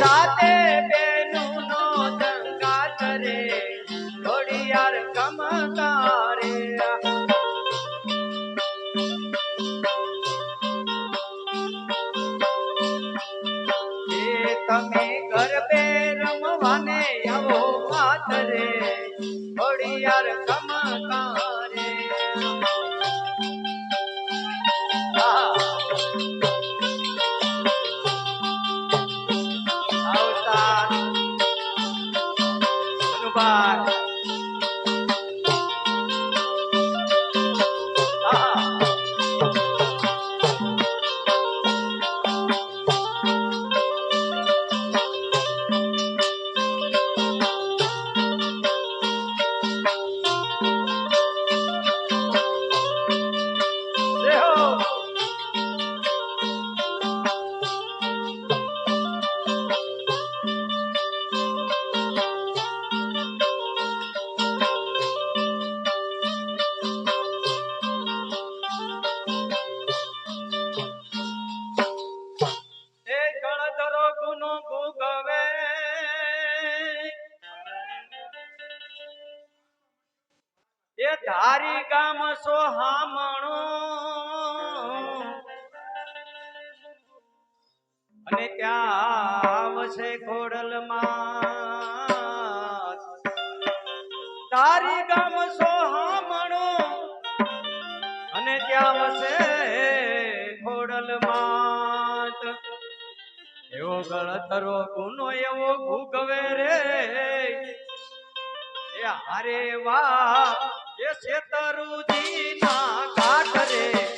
સાથે બેનું નો સંગાત રે ઘોડિયાર કમકારે. તમે ગરબે રમવાને આવો માતરે ઘોડિયાર કમકારે. পায় ધારી ગામ સોહામણો અને ત્યાં આવશે ખોડલમાં તારી ગામ સોહામણો અને ત્યાં આવશે ખોડલ માત એવો ગળતરો ગુનો એવો ભૂગવે રે. એ હારે વાહ એ શેતરુજી ના કાંઠ રે